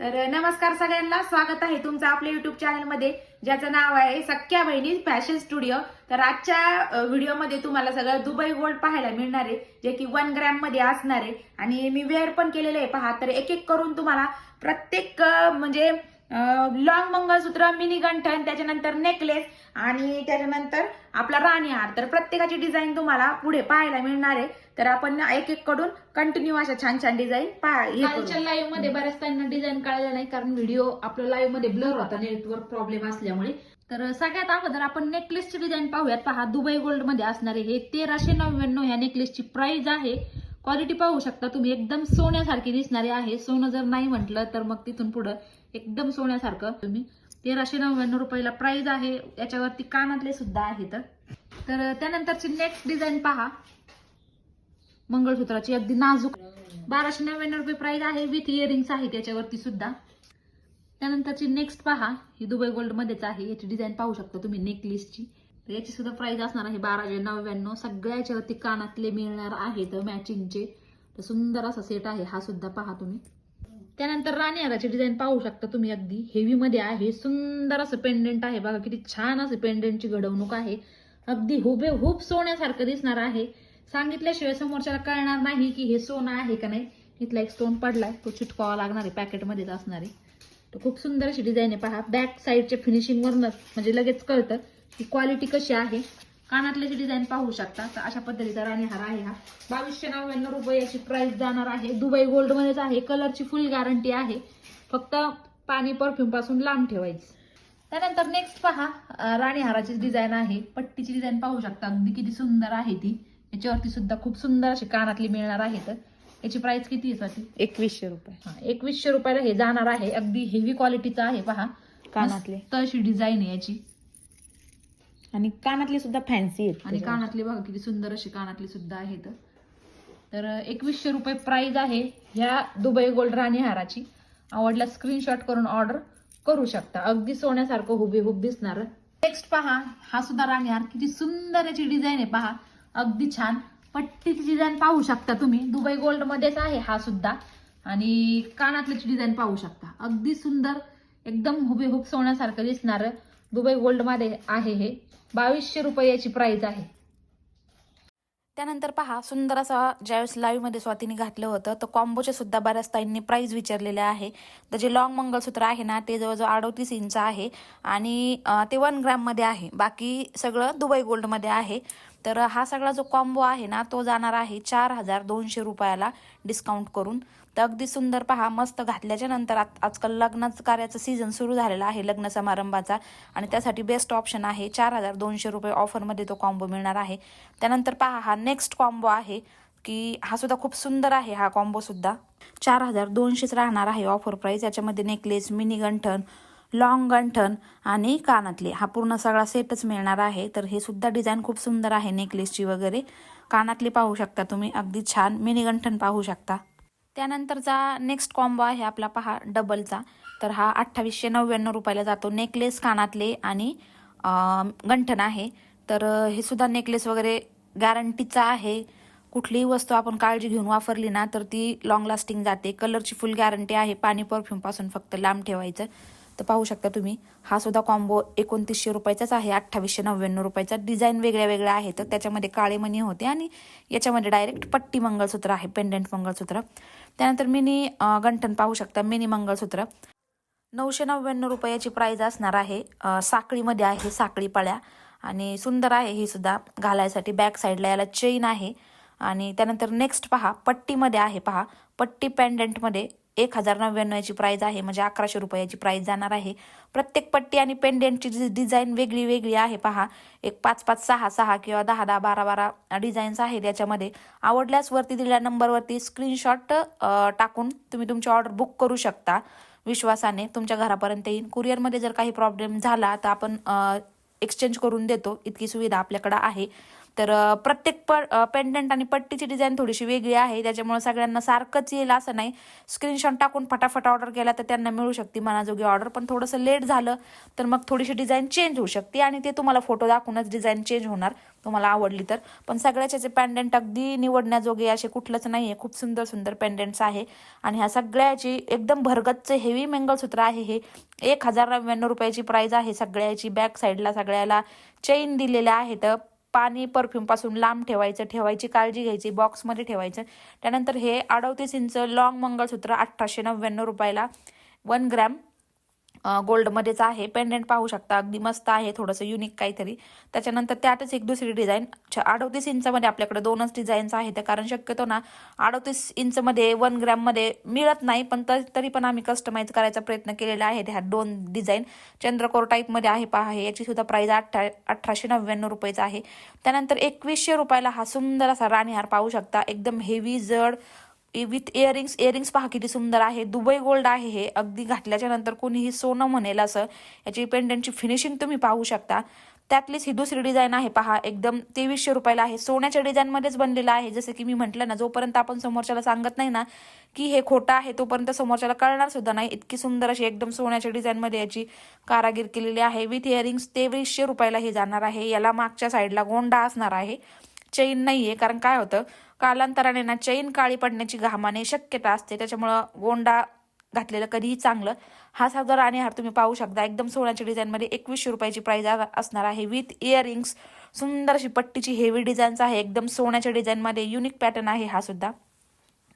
तर नमस्कार सगळ्यांना. स्वागत आहे तुमचं आपल्या युट्यूब चॅनलमध्ये ज्याचं नाव आहे सख्या बहिणी फॅशन स्टुडिओ. तर आजच्या व्हिडिओमध्ये तुम्हाला सगळं दुबई गोल्ड पाहायला मिळणार आहे जे की वन ग्रॅममध्ये असणार आहे. आणि मी वेअर पण केलेलं आहे पहा. तर एक एक करून तुम्हाला प्रत्येक म्हणजे लॉंग मंगळसूत्र मिनी गंठन त्याच्यानंतर नेकलेस आणि त्याच्यानंतर आपला राणी हार. तर प्रत्येकाची डिझाईन तुम्हाला पुढे पाहायला मिळणार आहे. तर आपण एक एक कडून कंटिन्यू अशा छान छान डिझाईन पाहायच्या कालच्या लाईव्हमध्ये बऱ्याच त्यांना डिझाईन कळालं नाही कारण व्हिडिओ आपल्या लाईव्हमध्ये ब्लर होता नेटवर्क प्रॉब्लेम असल्यामुळे. तर सगळ्यात अगोदर आपण नेकलेसची डिझाईन पाहूयात. पहा दुबई गोल्डमध्ये असणारे हे तेराशे नव्याण्णव ह्या नेकलेसची प्राइस आहे. क्वालिटी पाहू शकता. तुम्ही एकदम सोन्यासारखी दिसणारी आहे. सोनं जर नाही म्हटलं तर मग तिथून पुढं एकदम सोन्यासारखं. तुम्ही तेराशे नव्याण्णव रुपयाला प्राइस आहे. याच्यावरती कानातले सुद्धा आहेत. तर त्यानंतरची नेक्स्ट डिझाईन पहा. मंगळसूत्राची अगदी नाजूक. बाराशे नव्याण्णव रुपये प्राइस आहे. विथ इयरिंग्स आहे त्याच्यावरती सुद्धा. त्यानंतरची नेक्स्ट पहा. ही दुबई गोल्ड मध्येच आहे. याची डिझाईन पाहू शकता तुम्ही नेकलेसची तर याची सुद्धा प्राइस असणार आहे बाराशे नव्याण्णव. सगळ्या याच्यावरती कानातले मिळणार आहेत मॅचिंगचे तर सुंदर असा सेट आहे हा सुद्धा पहा तुम्ही. त्यानंतर राणीहाराची डिझाईन पाहू शकता तुम्ही अगदी. हेवीमध्ये आहे. सुंदर असं पेंडंट आहे. बघा किती छान असं पेंडंटची घडवणूक आहे. अगदी हुबे हुब सोन्यासारखं दिसणार आहे. सांगितल्याशिवाय समोरच्याला कळणार नाही की हे सोनं आहे का नाही. इथला एक स्टोन पडलाय. तो चिटकावा लागणार आहे. पॅकेटमध्येच असणार आहे. तर खूप सुंदर अशी डिझाईन आहे. पहा बॅक साईडच्या फिनिशिंगवरनं म्हणजे लगेच कळतं. की क्वालिटी कशी आहे? कानातल्याची डिझाईन पाहू शकता. तर अशा पद्धतीचा राणी हार आहे हा. बावीसशे नव्याण्णव रुपये याची प्राइस जाणार आहे. दुबई गोल्ड मध्येच आहे. कलरची फुल गॅरंटी आहे. फक्त पाणी परफ्यूमपासून लांब ठेवायची. त्यानंतर नेक्स्ट पहा अं, राणी हाराची डिझाईन आहे. पट्टीची डिझाईन पाहू शकता. अगदी किती सुंदर आहे ती. याच्यावरती सुद्धा खूप सुंदर अशी कानातली मिळणार आहेत याची प्राइस किती आहे एकवीसशे रुपये. हा, एकवीसशे रुपयाला हे जाणार आहे. अगदी हेवी क्वालिटीचं आहे पहा. कानातले. मस्त अशी डिझाईन आहे याची. आणि कानातले सुद्धा फॅन्सी आहेत आणि कानातली बघा किती सुंदर अशी कानातली सुद्धा आहेत तर. एकवीसशे रुपये प्राइस आहे ह्या दुबई गोल्ड राणी हाराची. आवडला स्क्रीनशॉट करून ऑर्डर करू शकता. अगदी सोन्यासारखं हुबेहूब दिसणार. नेक्स्ट पहा हा सुद्धा राणी हार. किती सुंदर याची डिझाईन आहे पहा. अगदी छान. पट्टीची डिझाईन पाहू शकता तुम्ही. दुबई गोल्ड मध्येच आहे हा सुद्धा. आणि कानातल्याची डिझाईन पाहू शकता. अगदी सुंदर एकदम हुबेहूब सोन्यासारखं दिसणार. दुबई गोल्डमध्ये आहे हे. बावीसशे रुपयाची प्राईज आहे. त्यानंतर पहा सुंदर असा ज्यावेळेस लाईव्हमध्ये स्वातीने घातलं होतं तर कॉम्बोचे सुद्धा बऱ्याच ताईंनी प्राईज विचारलेले आहे. तर जे लॉंग मंगळसूत्र आहे ना ते जवळजवळ अडोतीस इंच आहे आणि ते वन ग्रॅममध्ये आहे. बाकी सगळं दुबई गोल्डमध्ये आहे. तर हा सगळा जो कॉम्बो आहे ना तो जाणार आहे चार हजार दोनशे रुपयाला डिस्काउंट करून. तर अगदी सुंदर पहा मस्त घातल्याच्या नंतर आत- आजकाल लग्नाचं कार्याचं सीझन सुरू झालेला आहे लग्न समारंभाचा. आणि त्यासाठी बेस्ट ऑप्शन आहे चार हजार दोनशे रुपये ऑफरमध्ये तो कॉम्बो मिळणार आहे. त्यानंतर पहा हा नेक्स्ट कॉम्बो आहे की हा सुद्धा खूप सुंदर आहे हा कॉम्बो सुद्धा. चार हजार दोनशेच राहणार आहे ऑफर प्राईस याच्यामध्ये नेकलेस मिनी गंठन लॉंग गंठन आणि कानातले. हा पूर्ण सगळा सेटच मिळणार आहे. तर हे सुद्धा डिझाईन खूप सुंदर आहे नेकलेसची वगैरे. कानातली पाहू शकता तुम्ही अगदी छान. मिनी गंठन पाहू शकता. त्यानंतरचा नेक्स्ट कॉम्बो आहे आपला पहा डबलचा तर हा अठ्ठावीसशे नव्याण्णव रुपयाला जातो. नेकलेस कानातले आणि गंठण गंठन आहे. तर हे सुद्धा नेकलेस वगैरे गॅरंटीचा आहे. कुठलीही वस्तू आपण काळजी घेऊन वापरली ना तर ती लॉंग लास्टिंग जाते. कलरची फुल गॅरंटी आहे. पाणी परफ्यूमपासून फक्त लांब ठेवायचं. तर पाहू शकता तुम्ही हा सुद्धा कॉम्बो एकोणतीसशे रुपयाचाच आहे अठ्ठावीसशे नव्याण्णव रुपयाचा. डिझाईन वेगळ्या वेगळ्या आहेत तर त्याच्यामध्ये काळे मणी होते आणि याच्यामध्ये डायरेक्ट पट्टी मंगळसूत्र आहे पेंडंट मंगळसूत्र. त्यानंतर मिनी अं, गंठन पाहू शकता मिनी मंगळसूत्र. नऊशे नव्याण्णव रुपयाची प्राईज असणार आहे साखळीमध्ये आहे साखळी पळ्या. आणि सुंदर आहे ही सुद्धा घालायसाठी बॅक साईडला याला चेन आहे. आणि त्यानंतर नेक्स्ट पहा पट्टीमध्ये आहे पहा पट्टी पेंडंटमध्ये एक हजार नव्याण्णवची प्राईज आहे म्हणजे अकराशे रुपयाची प्राईज जाणार आहे. प्रत्येक पट्टी आणि पेंडेंटची जी डिझाईन वेगळी वेगळी आहे पहा. एक पाच पाच सहा सहा किंवा दहा दहा बारा बारा डिझाईन्स आहेत याच्यामध्ये. आवडल्यास वरती दिलेल्या नंबरवरती स्क्रीनशॉट टाकून तुम्ही तुमची ऑर्डर बुक करू शकता. विश्वासाने तुमच्या घरापर्यंत येईन. कुरिअरमध्ये जर काही प्रॉब्लेम झाला तर आपण एक्सचेंज करून देतो. इतकी सुविधा आपल्याकडं आहे. तर प्रत्येक प पेंडंट आणि पट्टीची डिझाईन थोडीशी वेगळी आहे. त्याच्यामुळे सगळ्यांना सारखंच येईल असं नाही. स्क्रीनशॉट टाकून फटाफट ऑर्डर केला तर त्यांना मिळू शकते मनाजोगी ऑर्डर पण थोडंसं लेट झालं तर मग थोडीशी डिझाईन चेंज होऊ शकते आणि ते तुम्हाला फोटो दाखवूनच डिझाईन चेंज होणार. तुम्हाला आवडली तर. पण सगळ्याचे पेंडंट अगदी निवडण्याजोगे असे कुठलंच नाही आहे खूप सुंदर सुंदर पेंडंट्स आहे. आणि ह्या सगळ्याची एकदम भरगतचं हेवी मंगळसूत्र आहे हे. एक हजार नव्याण्णव रुपयाची प्राईज आहे सगळ्याची. बॅक साईडला सगळ्याला चेन दिलेल्या आहेत. पाणी परफ्यूमपासून लांब ठेवायचं ठेवायची काळजी घ्यायची बॉक्समध्ये ठेवायचं. त्यानंतर हे अडवतीस इंच लॉंग मंगळसूत्र अठराशे नव्याण्णव रुपयाला वन ग्रॅम गोल्डमध्येच आहे. पेंडेंट पाहू शकता. अगदी मस्त आहे. थोडंसं युनिक काहीतरी. त्याच्यानंतर त्यातच एक दुसरी डिझाईन अडतीस इंचमध्ये आपल्याकडे दोनच डिझाईन्स आहेत. कारण शक्यतो ना अडतीस इंचमध्ये वन ग्रॅममध्ये मिळत नाही. पण तर तरी पण आम्ही कस्टमाइज करायचा प्रयत्न केलेला आहे. ह्या दोन डिझाईन चंद्रकोर टाईपमध्ये आहे पहा आहे याची सुद्धा प्राईज अठरा अठराशे नव्याण्णव रुपयेचा आहे. त्यानंतर एकवीसशे रुपयाला हा सुंदर असा राणीहार पाहू शकता. एकदम हेवी जड विथ इयरिंग्स इयरिंग्स पहा किती सुंदर आहे. दुबई गोल्ड आहे हे. अगदी घातल्याच्या नंतर कोणीही सोनं म्हणेल असं. याची पेंडंटची फिनिशिंग तुम्ही पाहू शकता. त्यातलीच ही दुसरी डिझाईन आहे पहा. एकदम तेवीसशे रुपयाला आहे. सोन्याच्या डिझाईनमध्येच बनलेलं आहे. जसं की मी म्हटलं ना जोपर्यंत आपण समोरच्याला सांगत नाही ना की हे खोटं आहे तोपर्यंत समोरच्याला कळणार सुद्धा नाही. इतकी सुंदर अशी एकदम सोन्याच्या डिझाईनमध्ये याची कारागीर केलेली आहे. विथ इयरिंग्स तेवीसशे रुपयाला हे जाणार आहे. याला मागच्या साईडला गोंडा असणार आहे. चैन आहे कारण काय होतं? कालांतराने ना चैन काळी पडण्याची घामाने शक्यता असते. त्याच्यामुळं गोंडा घातलेलं कधीही चांगलं. हा साधा राणीहार तुम्ही पाहू शकता. एकदम सोन्याच्या डिझाईनमध्ये एकवीसशे रुपयाची प्राईज असणार आहे. विथ इयरिंग्स सुंदर अशी पट्टीची हेवी डिझाईन्स आहे. एकदम सोन्याच्या डिझाईनमध्ये युनिक पॅटर्न आहे हा सुद्धा.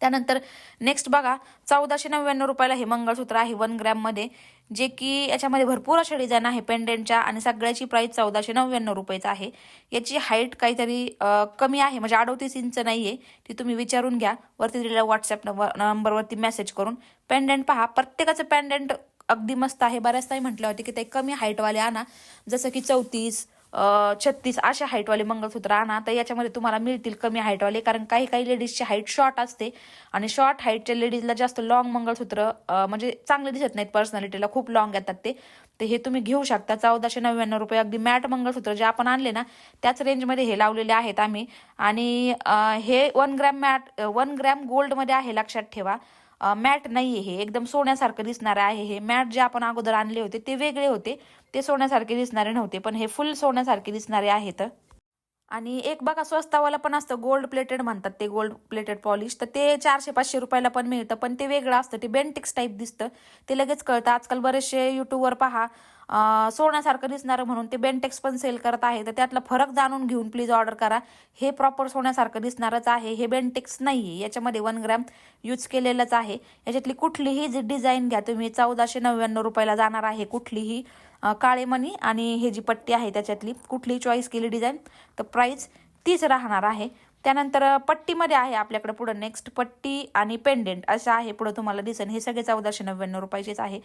त्यानंतर नेक्स्ट बघा चौदाशे नव्याण्णव रुपयाला हे मंगळसूत्र आहे वन ग्रॅममध्ये जे की याच्यामध्ये भरपूर अशा डिझाईन आहे पेंडेंटच्या आणि सगळ्याची प्राईस चौदाशे नव्याण्णव रुपयाचं आहे. याची हाईट काहीतरी कमी आहे म्हणजे अडोतीस इंच नाही आहे ती तुम्ही विचारून घ्या. वरती दिलेल्या व्हॉट्सअप नंबर नंबरवरती मेसेज करून. पेंडेंट पहा प्रत्येकाचं पेंडेंट अगदी मस्त आहे. बऱ्याच नाही म्हटलं होते की ते कमी हाईटवाले आणा. जसं की चौतीस छत्तीस अशा हाईटवाले मंगळसूत्र आणा तर याच्यामध्ये तुम्हाला मिळतील कमी हाईटवाले कारण काही काही लेडीजची हाईट शॉर्ट असते आणि शॉर्ट हाईटच्या लेडीजला जास्त लॉंग मंगळसूत्र म्हणजे चांगले दिसत नाहीत पर्सनॅलिटीला खूप लॉंग येतात ते. तर हे तुम्ही घेऊ शकता. चौदाशे नव्याण्णव रुपये अगदी मॅट मंगळसूत्र जे आपण आणले ना त्याच रेंजमध्ये हे लावलेले आहेत आम्ही. आणि हे one gram matte one gram गोल्डमध्ये आहे लक्षात ठेवा. मॅट नाही हे. एकदम सोन्यासारखं दिसणारं आहे हे. मॅट जे आपण अगोदर आणले होते ते वेगळे होते. ते सोन्यासारखे दिसणारे नव्हते पण हे फुल सोन्यासारखे दिसणारे आहेत. आणि एक बघा स्वस्तावाला पण असतं गोल्ड प्लेटेड म्हणतात ते गोल्ड प्लेटेड पॉलिश तर ते चारशे पाचशे रुपयाला पण मिळतं पण ते वेगळं असतं. ते बेंटिक्स टाईप दिसतं. ते लगेच कळतं. आजकाल बरेचसे युट्यूबवर पहा सोन्यासारखं दिसणारं म्हणून ते बेंटेक्स पण सेल करत आहे. तर त्यातला फरक जाणून घेऊन प्लीज ऑर्डर करा. हे प्रॉपर सोन्यासारखं दिसणारच आहे. हे बेंटेक्स नाही आहे याच्यामध्ये वन ग्रॅम यूज केलेलंच आहे. याच्यातली कुठलीही जी डिझाईन घ्या तुम्ही चौदाशे नव्याण्णव रुपयाला जाणार आहे कुठलीही काळे मणी आणि हे जी पट्टी आहे त्याच्यातली कुठलीही चॉईस केली डिझाईन तर प्राईस तीच राहणार आहे. त्यानंतर पट्टीमध्ये आहे आपल्याकडे पुढं नेक्स्ट पट्टी आणि पेंडेंट असं आहे पुढं तुम्हाला दिसेल. हे सगळे चौदाशे नव्याण्णव रुपयाचेच आहे.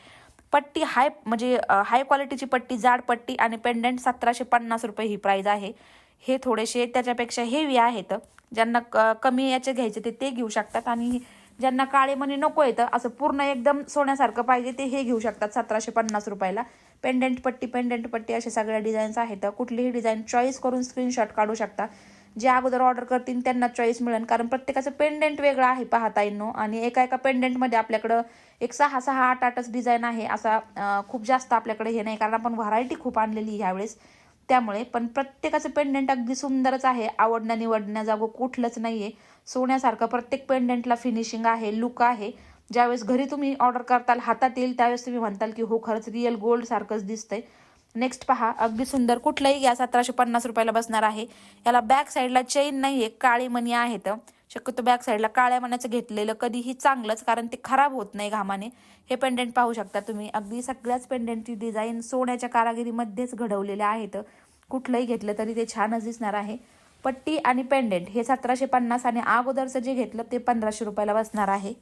पट्टी हाय म्हणजे हाय क्वालिटीची पट्टी जाड पट्टी आणि पेंडंट सतराशे पन्नास रुपये ही प्राईज आहे. हे थोडेसे त्याच्यापेक्षा हेवी आहेत. ज्यांना क- कमी याचे घ्यायचे ते ते घेऊ शकतात. आणि ज्यांना काळे मणी नको येतं असं पूर्ण एकदम सोन्यासारखं पाहिजे ते हे घेऊ शकतात सतराशे पन्नास रुपयाला. पेंडंट पट्टी पेंडंट पट्टी अशा सगळ्या डिझाईन्स आहेत. कुठलीही डिझाईन चॉईस करून स्क्रीनशॉट काढू शकता. जे अगोदर ऑर्डर करतील त्यांना चॉईस मिळेल. कारण प्रत्येकाचं पेंडेंट वेगळं आहे पाहता येणं आणि एका एका पेंडेंटमध्ये आपल्याकडं एक सहा सहा आठ आठच डिझाईन आहे असा खूप जास्त आपल्याकडे हे नाही. कारण आपण व्हरायटी खूप आणलेली ह्यावेळेस. त्यामुळे पण प्रत्येकाचं पेंडेंट अगदी सुंदरच आहे. आवडण्या निवडण्या जागो कुठलंच नाहीये. सोन्यासारखं प्रत्येक पेंडेंटला फिनिशिंग आहे लुक आहे. ज्यावेळेस घरी तुम्ही ऑर्डर करताल हातात येईल त्यावेळेस तुम्ही म्हणताल की हो खरंच रिअल गोल्ड सारखंच दिसतंय. नेक्स्ट पहा अगदी सुंदर. कुठलंही घ्या सतराशे पन्नास रुपयाला बसणार आहे. याला बॅक साईडला चेन नाहीये काळी मणी आहेत. शक्यतो बॅक साईडला काळ्या मण्याचं घेतलेलं कधीही चांगलंच कारण ते खराब होत नाही घामाने. हे पेंडेंट पाहू शकता तुम्ही. अगदी सगळ्याच पेंडेंटची डिझाईन सोन्याच्या कारागिरीमध्येच घडवलेल्या आहेत. कुठलंही घेतलं तरी ते छानच दिसणार आहे. पट्टी आणि पेंडेंट हे सतराशे पन्नास आणि अगोदरचं जे घेतलं ते पंधराशे रुपयाला बसणार आहे.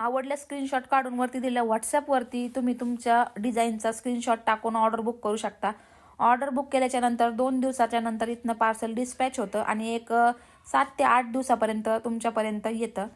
आवडल्या स्क्रीनशॉट काढून वरती दिल्या व्हॉट्सअपवरती तुम्ही तुमच्या डिझाईनचा स्क्रीनशॉट टाकून ऑर्डर बुक करू शकता. ऑर्डर बुक केल्याच्यानंतर दोन दिवसाच्या नंतर इथनं पार्सल डिस्पॅच होतं आणि एक सात ते आठ दिवसापर्यंत तुमच्यापर्यंत येतं.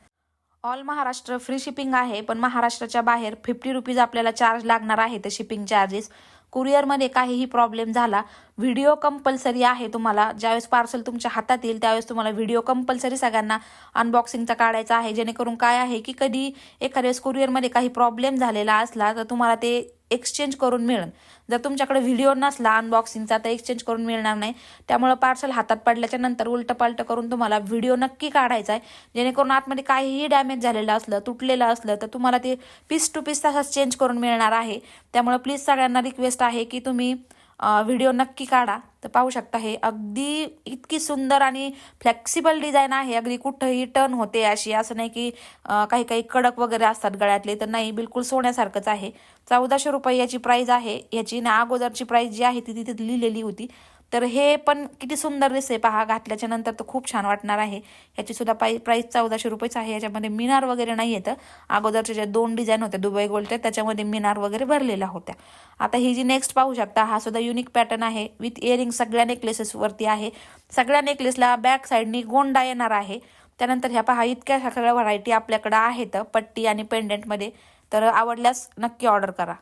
ऑल महाराष्ट्र फ्री शिपिंग आहे पण महाराष्ट्राच्या बाहेर फिफ्टी रुपीज आपल्याला चार्ज लागणार आहे ते शिपिंग चार्जेस कुरिअरमध्ये काहीही प्रॉब्लेम झाला व्हिडिओ कंपल्सरी आहे तुम्हाला. ज्यावेळेस पार्सल तुमच्या हातात येईल त्यावेळेस तुम्हाला व्हिडिओ कंपल्सरी सगळ्यांना अनबॉक्सिंगचा काढायचा आहे. जेणेकरून काय आहे की कधी एखाद्या वेळेस कुरिअरमध्ये काही प्रॉब्लेम झालेला असला तर तुम्हाला ते एक्सचेंज करून मिळेल. जर तुमच्याकडे व्हिडिओ नसला अनबॉक्सिंगचा तर एक्सचेंज करून मिळणार नाही. त्यामुळं पार्सल हातात पडल्याच्या नंतर उलटं पालटं करून तुम्हाला व्हिडिओ नक्की काढायचा आहे. जेणेकरून आतमध्ये काहीही डॅमेज झालेलं असलं तुटलेलं असलं तर तुम्हाला ते पीस टू पीस तसाच चेंज करून मिळणार आहे. त्यामुळं प्लीज सगळ्यांना रिक्वेस्ट आहे की तुम्ही व्हिडिओ नक्की काढा. तर पाहू शकता हे अगदी इतकी सुंदर आणि फ्लेक्सिबल डिझाईन आहे. अगदी कुठंही टर्न होते अशी. असं नाही की काही काही कडक वगैरे असतात गळ्यातले तर नाही. बिलकुल सोन्यासारखंच आहे. चौदाशे रुपये याची प्राईज आहे. याची ना अगोदरची प्राईज जी आहे ती तिथे लिहिलेली होती. तर हे पण किती सुंदर दिसते पहा घातल्याच्या नंतर तर खूप छान वाटणार आहे. याची सुद्धा पाई प्राईस चौदाशे रुपयेच आहे. याच्यामध्ये मिनार वगैरे नाही येतं. अगोदरच्या ज्या दोन डिझाईन होत्या दुबई गोल्डच्या त्याच्यामध्ये मिनार वगैरे भरलेल्या होत्या. आता ही जी नेक्स्ट पाहू शकता हा सुद्धा युनिक पॅटर्न आहे. विथ इयरिंग सगळ्या नेकलेसेसवरती आहे. सगळ्या नेकलेसला बॅक साईडनी गोंडा येणार आहे. त्यानंतर ह्या पहा इतक्या सगळ्या व्हरायटी आपल्याकडं आहेत पट्टी आणि पेंडंटमध्ये तर आवडल्यास नक्की ऑर्डर करा.